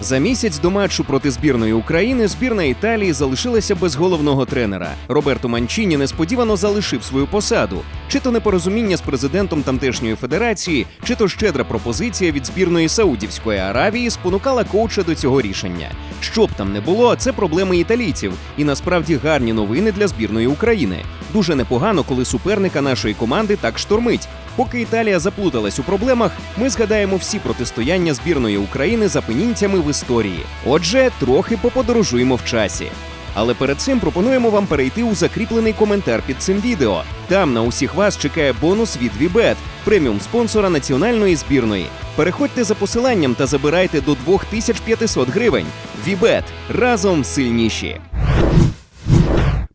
За місяць до матчу проти збірної України збірна Італії залишилася без головного тренера. Роберто Манчіні несподівано залишив свою посаду. Чи то непорозуміння з президентом тамтешньої федерації, чи то щедра пропозиція від збірної Саудівської Аравії спонукала коуча до цього рішення. Що б там не було, це проблеми італійців, і насправді гарні новини для збірної України. Дуже непогано, коли суперника нашої команди так штормить. Поки Італія заплуталась у проблемах, ми згадаємо всі протистояння збірної України з апенінцями в історії. Отже, трохи поподорожуємо в часі. Але перед цим пропонуємо вам перейти у закріплений коментар під цим відео. Там на усіх вас чекає бонус від Вібет, преміум спонсора національної збірної. Переходьте за посиланням та забирайте до 2500 гривень. Вібет разом сильніші.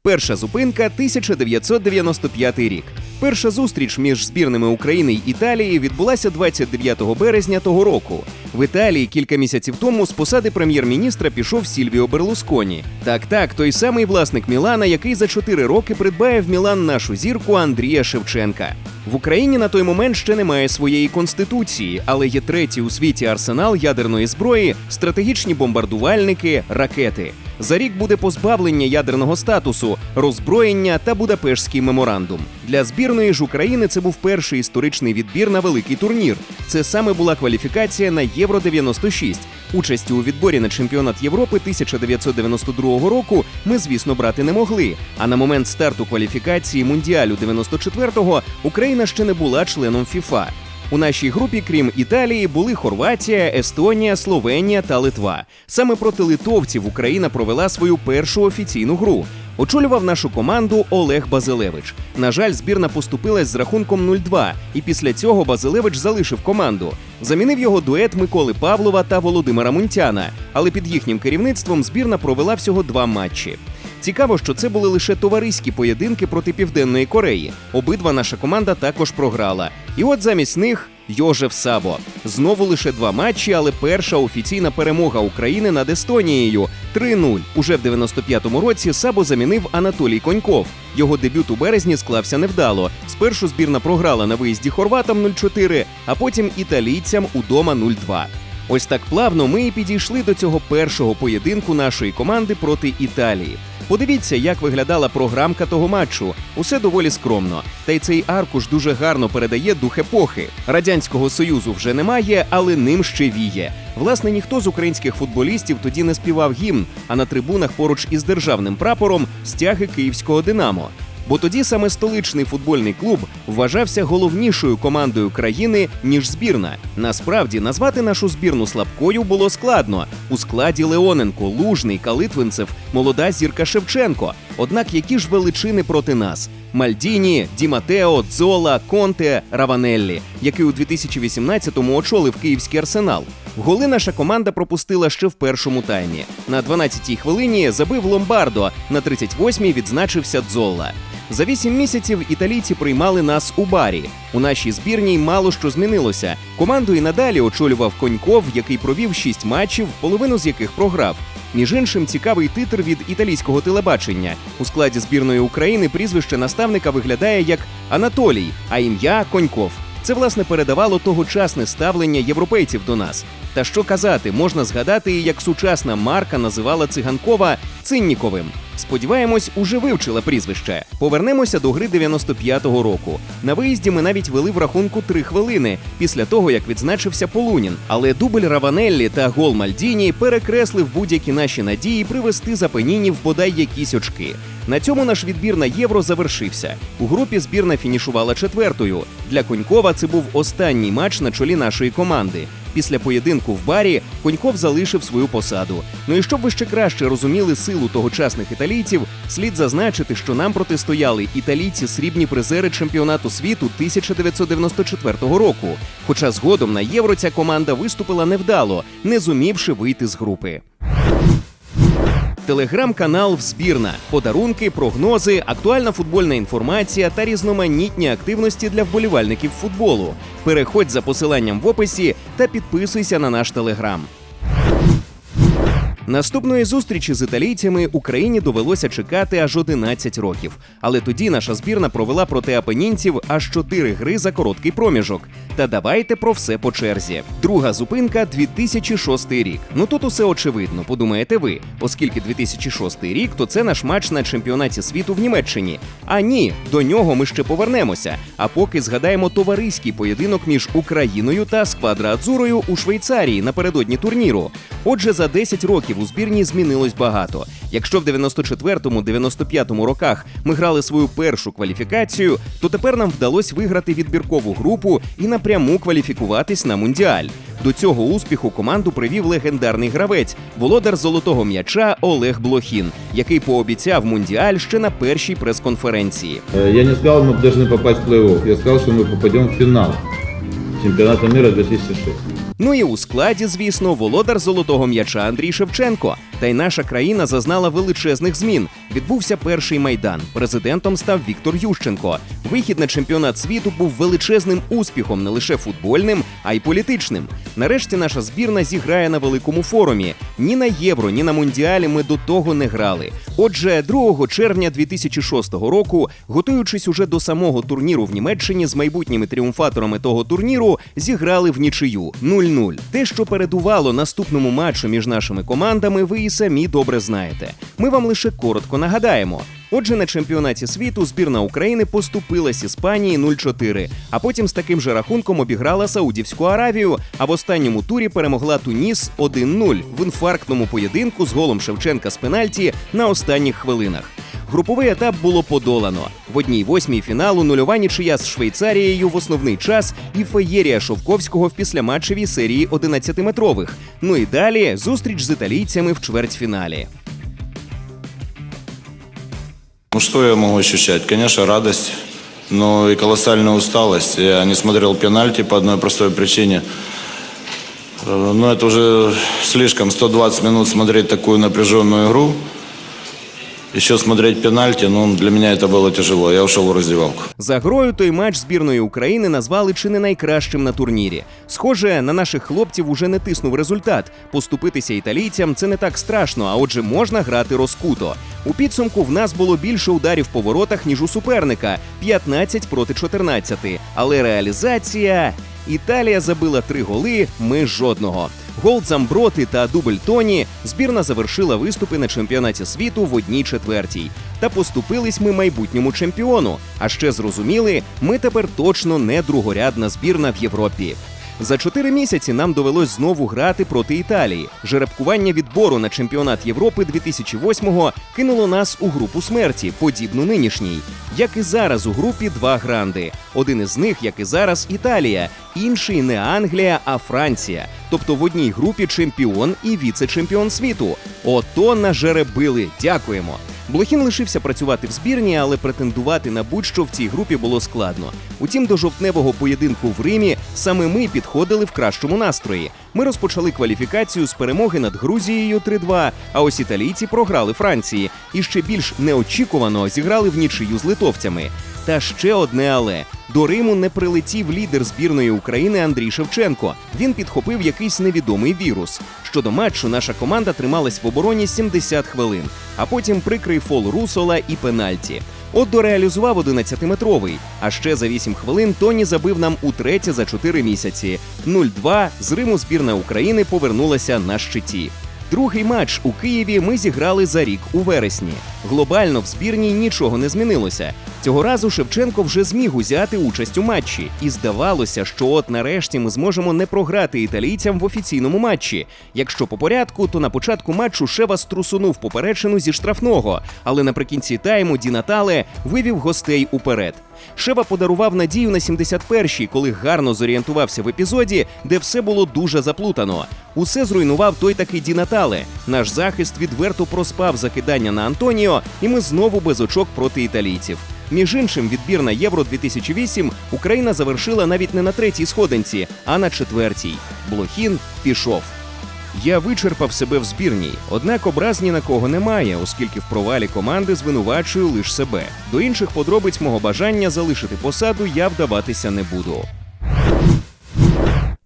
Перша зупинка 1995 рік. Перша зустріч між збірними України й Італії відбулася 29 березня того року. В Італії кілька місяців тому з посади прем'єр-міністра пішов Сільвіо Берлусконі. Так, так, той самий власник Мілана, який за 4 роки придбає в Мілан нашу зірку Андрія Шевченка. В Україні на той момент ще немає своєї конституції, але є третій у світі арсенал ядерної зброї, стратегічні бомбардувальники, ракети. За рік буде позбавлення ядерного статусу, роззброєння та Будапештський меморандум. Для збірної ж України це був перший історичний відбір на великий турнір. Це саме була кваліфікація на Євро 96. Участі у відборі на чемпіонат Європи 1992 року ми, звісно, брати не могли. А на момент старту кваліфікації мундіалю 94-го Україна ще не була членом ФІФА. У нашій групі, крім Італії, були Хорватія, Естонія, Словенія та Литва. Саме проти литовців Україна провела свою першу офіційну гру. Очолював нашу команду Олег Базилевич. На жаль, збірна поступилась з рахунком 0-2, і після цього Базилевич залишив команду. Замінив його дует Миколи Павлова та Володимира Мунтяна. Але під їхнім керівництвом збірна провела всього два матчі. Цікаво, що це були лише товариські поєдинки проти Південної Кореї. Обидва наша команда також програла. І от замість них Йожев Сабо. Знову лише два матчі, але перша офіційна перемога України над Естонією 3-0. Уже в 95-му році Сабо замінив Анатолій Коньков. Його дебют у березні склався невдало. Спершу збірна програла на виїзді хорватам 0-4, а потім італійцям удома 0-2. Ось так плавно ми і підійшли до цього першого поєдинку нашої команди проти Італії. Подивіться, як виглядала програмка того матчу. Усе доволі скромно. Та й цей аркуш дуже гарно передає дух епохи. Радянського союзу вже немає, але ним ще віє. Власне, ніхто з українських футболістів тоді не співав гімн, а на трибунах поруч із державним прапором стяги київського Динамо. Бо тоді саме столичний футбольний клуб вважався головнішою командою країни ніж збірна. Насправді назвати нашу збірну слабкою було складно у складі Леоненко, Лужний, Калитвинцев, молода зірка Шевченко. Однак які ж величини проти нас? Мальдіні, Ді Матео, Дзола, Конте, Раванеллі, який у 2018-му очолив київський арсенал. Голи наша команда пропустила ще в першому таймі. На 12-й хвилині забив Ломбардо, на 38-й відзначився Дзолла. За вісім місяців італійці приймали нас у барі. У нашій збірній мало що змінилося. Команду і надалі очолював Коньков, який провів шість матчів, половину з яких програв. Між іншим, цікавий титр від італійського телебачення. У складі збірної України прізвище наставника виглядає як Анатолій, а ім'я Коньков. Це власне передавало тогочасне ставлення європейців до нас. Та що казати, можна згадати, як сучасна марка називала циганкова Цинніковим. Сподіваємось, уже вивчила прізвище. Повернемося до гри 95-го року. На виїзді ми навіть вели в рахунку три хвилини після того, як відзначився Полунін. Але дубль Раванеллі та гол Мальдіні перекреслив будь-які наші надії привести Запенінів бодай якісь очки. На цьому наш відбір на євро завершився. У групі збірна фінішувала четвертою. Для Конькова це був останній матч на чолі нашої команди. Після поєдинку в барі Коньков залишив свою посаду. Ну і щоб ви ще краще розуміли силу тогочасних італійців, слід зазначити, що нам протистояли італійці срібні призери чемпіонату світу 1994 року. Хоча згодом на євро ця команда виступила невдало, не зумівши вийти з групи. Телеграм-канал Взбірна, подарунки, прогнози, актуальна футбольна інформація та різноманітні активності для вболівальників футболу. Переходь за посиланням в описі та підписуйся на наш телеграм. Наступної зустрічі з італійцями Україні довелося чекати аж 11 років. Але тоді наша збірна провела проти апенінців аж 4 гри за короткий проміжок. Та давайте про все по черзі. Друга зупинка 2006 рік. Ну тут усе очевидно, подумаєте ви, оскільки 2006 рік то це наш матч на чемпіонаті світу в Німеччині. А ні, до нього ми ще повернемося. А поки згадаємо товариський поєдинок між Україною та Сквадра Адзурою у Швейцарії напередодні турніру. Отже, за 10 років у збірні змінилось багато. Якщо в 94-95 роках ми грали свою першу кваліфікацію, то тепер нам вдалося виграти відбіркову групу і напряму кваліфікуватись на мундіаль. До цього успіху команду привів легендарний гравець, володар золотого м'яча Олег Блохін, який пообіцяв мундіаль ще на першій прес-конференції. Э, Я не сказал, мы должны попасть в плей-офф. Я сказал, что мы попадем в финал чемпионата мира 2006. Ну і у складі, звісно, володар золотого м'яча Андрій Шевченко. Та й наша країна зазнала величезних змін. Відбувся перший майдан. Президентом став Віктор Ющенко. Вихід на чемпіонат світу був величезним успіхом не лише футбольним, а й політичним. Нарешті наша збірна зіграє на великому форумі. Ні на євро, ні на мундіалі ми до того не грали. Отже, 2 червня 2006 року, готуючись уже до самого турніру в Німеччині з майбутніми тріумфаторами того турніру, зіграли в нічию 0-0. Те, що передувало наступному матчу між нашими командами, ви і самі добре знаєте. Ми вам лише коротко нагадаємо. Отже, на чемпіонаті світу збірна України поступилась Іспанії 0-4, а потім з таким же рахунком обіграла Саудівську Аравію, а в останньому турі перемогла Туніс 1-0 в інфарктному поєдинку з голом Шевченка з пенальті на останніх хвилинах. Груповий етап було подолано. В одній восьмій фіналу нульова нічия з Швейцарією в основний час і феєрія Шовковського в післяматчевій серії 11-метрових. Ну і далі зустріч з італійцями в чвертьфіналі. Ну что я могу ощущать? Конечно, радость, но и колоссальная усталость. Я не смотрел пенальти по одной простой причине. Э, Но это уже слишком, 120 минут смотреть такую напряженную игру. Еще смотреть пенальти, ну, для меня это было тяжело. Я ушел в раздевалку. За грою той матч збірної України назвали чи не найкращим на турнірі. Схоже, на наших хлопців уже не тиснув результат. Поступитися італійцям це не так страшно, а отже, можна грати розкуто. У підсумку в нас було більше ударів по воротах, ніж у суперника 15 проти 14. Але реалізація. Італія забила три голи, ми жодного. Гол Замброти та дубль Тоні збірна завершила виступи на чемпіонаті світу в одній четвертій. Та поступились ми майбутньому чемпіону. А ще зрозуміли, ми тепер точно не другорядна збірна в Європі. За чотири місяці нам довелось знову грати проти Італії. Жеребкування відбору на чемпіонат Європи 2008-го кинуло нас у групу смерті, подібну нинішній. Як і зараз у групі два гранди. Один із них, як і зараз, Італія, інший не Англія, а Франція. Тобто в одній групі чемпіон і віце-чемпіон світу. Ото нажеребили. Дякуємо. Блохін лишився працювати в збірні, але претендувати на будь-що в цій групі було складно. Утім, до жовтневого поєдинку в Римі саме ми підходили в кращому настрої. Ми розпочали кваліфікацію з перемоги над Грузією 3-2, а ось італійці програли Франції і ще більш неочікувано зіграли в нічию з литовцями. Та ще одне але до Риму не прилетів лідер збірної України Андрій Шевченко. Він підхопив якийсь невідомий вірус. Щодо матчу, наша команда трималась в обороні 70 хвилин, а потім прикрий фол Русола і пенальті. От дореалізував 11-метровий. А ще за 8 хвилин Тоні забив нам утретє за 4 місяці. 0-2 з Риму збірна України повернулася на щиті. Другий матч у Києві ми зіграли за рік у вересні. Глобально в збірній нічого не змінилося. Цього разу Шевченко вже зміг узяти участь у матчі, і здавалося, що от нарешті ми зможемо не програти італійцям в офіційному матчі. Якщо по порядку, то на початку матчу Шева струсунув поперечину зі штрафного, але наприкінці тайму Ді Натале вивів гостей уперед. Шева подарував надію на 71-й, коли гарно зорієнтувався в епізоді, де все було дуже заплутано. Усе зруйнував той такий Ді Натале. Наш захист відверто проспав закидання на Антоніо, і ми знову без очок проти італійців. Між іншим, відбір на Євро 2008 Україна завершила навіть не на третій сходинці, а на четвертій. Блохін пішов. Я вичерпав себе в збірній, однак образ ні на кого немає, оскільки в провалі команди звинувачую лише себе. До інших подробиць мого бажання залишити посаду я вдаватися не буду.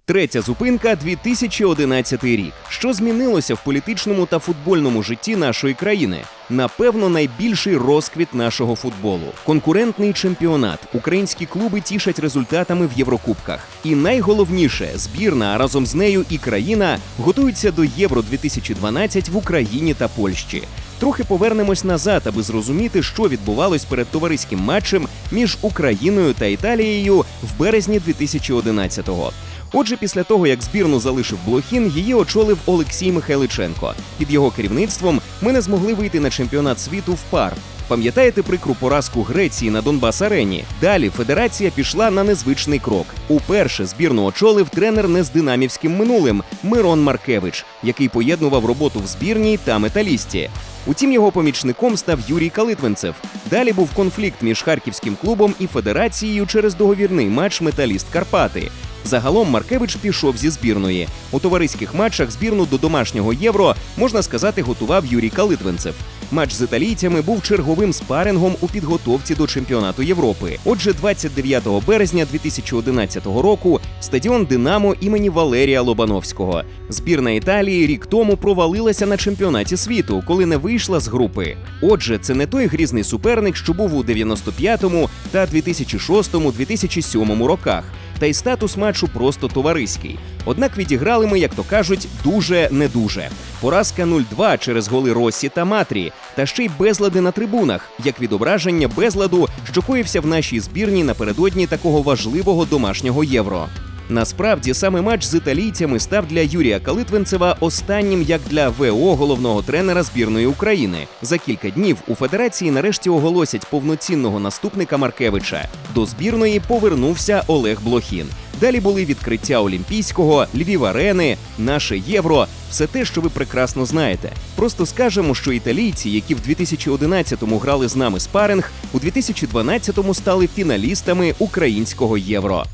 Третя зупинка 2011 рік. Що змінилося в політичному та футбольному житті нашої країни? Напевно, найбільший розквіт нашого футболу. Конкурентний чемпіонат. Українські клуби тішать результатами в Єврокубках. І найголовніше, збірна, разом з нею і країна готуються до Євро 2012 в Україні та Польщі. Трохи повернемось назад, аби зрозуміти, що відбувалось перед товариським матчем між Україною та Італією в березні 2011-го. Отже, після того як збірну залишив Блохін, її очолив Олексій Михайличенко. Під його керівництвом ми не змогли вийти на чемпіонат світу в пар. Пам'ятаєте прикру поразку Греції на Донбас Арені? Далі федерація пішла на незвичний крок. Уперше збірну очолив тренер не з динамівським минулим Мирон Маркевич, який поєднував роботу в збірній та металісті. Утім, його помічником став Юрій Калитвинцев. Далі був конфлікт між харківським клубом і федерацією через договірний матч Металіст Карпати. Загалом Маркевич пішов зі збірної. У товариських матчах збірну до домашнього євро можна сказати готував Юрій Калитвинцев. Матч з італійцями був черговим спарингом у підготовці до чемпіонату Європи. Отже, 29 березня 2011 року стадіон Динамо імені Валерія Лобановського. Збірна Італії рік тому провалилася на чемпіонаті світу, коли не вийшла з групи. Отже, це не той грізний суперник, що був у 95-му та 2006-2007 роках. Та й статус матчу просто товариський. Однак відіграли ми, як то кажуть, дуже не дуже. Поразка 0-2 через голи Росі та Матрі, та ще й безлади на трибунах, як відображення безладу, що коївся в нашій збірні напередодні такого важливого домашнього євро. Насправді саме матч з італійцями став для Юрія Калитвинцева останнім як для ВО головного тренера збірної України. За кілька днів у федерації нарешті оголосять повноцінного наступника Маркевича. До збірної повернувся Олег Блохін. Далі були відкриття Олімпійського, Львів Арени, наше євро. Все те, що ви прекрасно знаєте. Просто скажемо, що італійці, які в 2011-му грали з нами спаринг, у 2012-му стали фіналістами українського євро.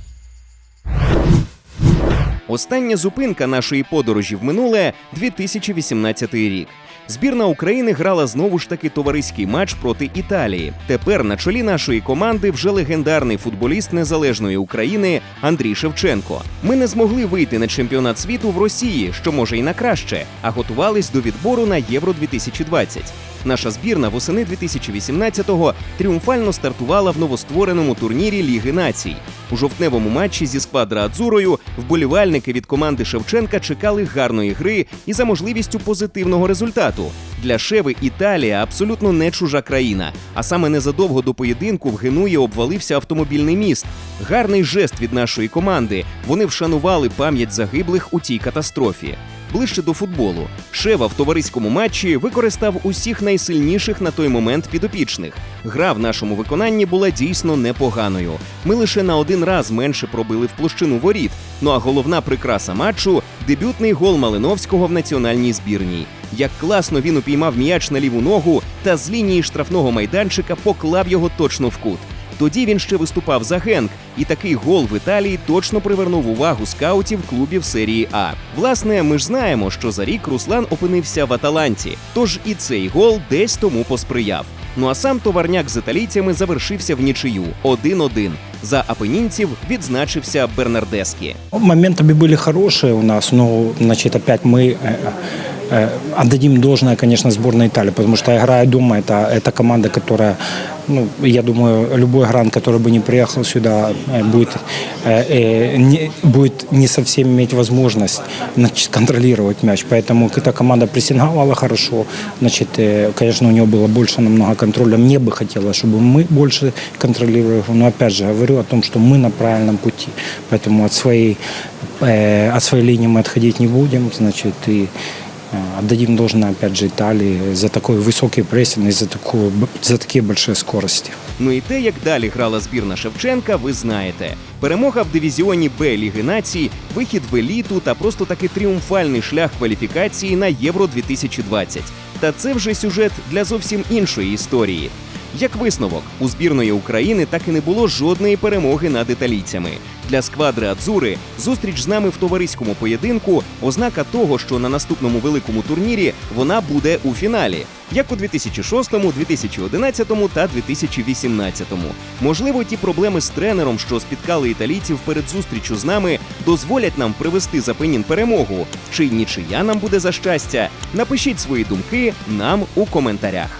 Остання зупинка нашої подорожі в минуле 2018 рік. Збірна України грала знову ж таки товариський матч проти Італії. Тепер на чолі нашої команди вже легендарний футболіст незалежної України Андрій Шевченко. Ми не змогли вийти на чемпіонат світу в Росії, що може і на краще, а готувались до відбору на Євро 2020. Наша збірна восени 2018-го тріумфально стартувала в новоствореному турнірі Ліги націй. У жовтневому матчі зі сквадра Адзурою вболівальники від команди Шевченка чекали гарної гри і за можливістю позитивного результату. Для Шеви Італія абсолютно не чужа країна. А саме незадовго до поєдинку в Генуї обвалився автомобільний міст. Гарний жест від нашої команди. Вони вшанували пам'ять загиблих у тій катастрофі. Ближче до футболу. Шева в товариському матчі використав усіх найсильніших на той момент підопічних. Гра в нашому виконанні була дійсно непоганою. Ми лише на один раз менше пробили в площину воріт. Ну а головна прикраса матчу дебютний гол Малиновського в національній збірній. Як класно він упіймав м'яч на ліву ногу та з лінії штрафного майданчика поклав його точно в кут. Тоді він ще виступав за Генк, і такий гол в Італії точно привернув увагу скаутів клубів серії А. Власне, ми ж знаємо, що за рік Руслан опинився в Аталанті, тож і цей гол десь тому посприяв. Ну а сам товарняк з італійцями завершився в нічию 1-1. За апенінців відзначився Бернардескі. Моментами были хорошие у нас, но, значит, опять мы э, э, отдадим должное, конечно, сборной Италии, потому что играя дома, это, это команда, которая, ну, я думаю, любой грант, который бы не приехал сюда, э, будет, э, э, не, будет не совсем иметь возможность значит, контролировать мяч. Поэтому эта команда прессинговала хорошо. Значит, э, конечно, у нее было больше намного контроля. Мне бы хотелось, чтобы мы больше контролировали. Но опять же, говорю о том, что мы на правильном пути. Поэтому от своей, э, от своей линии мы отходить не будем. Значит, и э, отдадим должное, опять же, Италии за такой высокий прессинг и за, такую, за такие большие скорости. Ну і те, як далі грала збірна Шевченка, ви знаєте. Перемога в дивізіоні Б Ліги націй, вихід в еліту та просто таки тріумфальний шлях кваліфікації на Євро 2020. Та це вже сюжет для зовсім іншої історії. Як висновок, у збірної України так і не було жодної перемоги над італійцями. Для сквадри Адзури зустріч з нами в товариському поєдинку ознака того, що на наступному великому турнірі вона буде у фіналі, як у 2006, 2011 та 2018. Можливо, ті проблеми з тренером, що спіткали італійців перед зустрічю з нами, дозволять нам привести за пенін перемогу. Чи нічия нам буде за щастя? Напишіть свої думки нам у коментарях.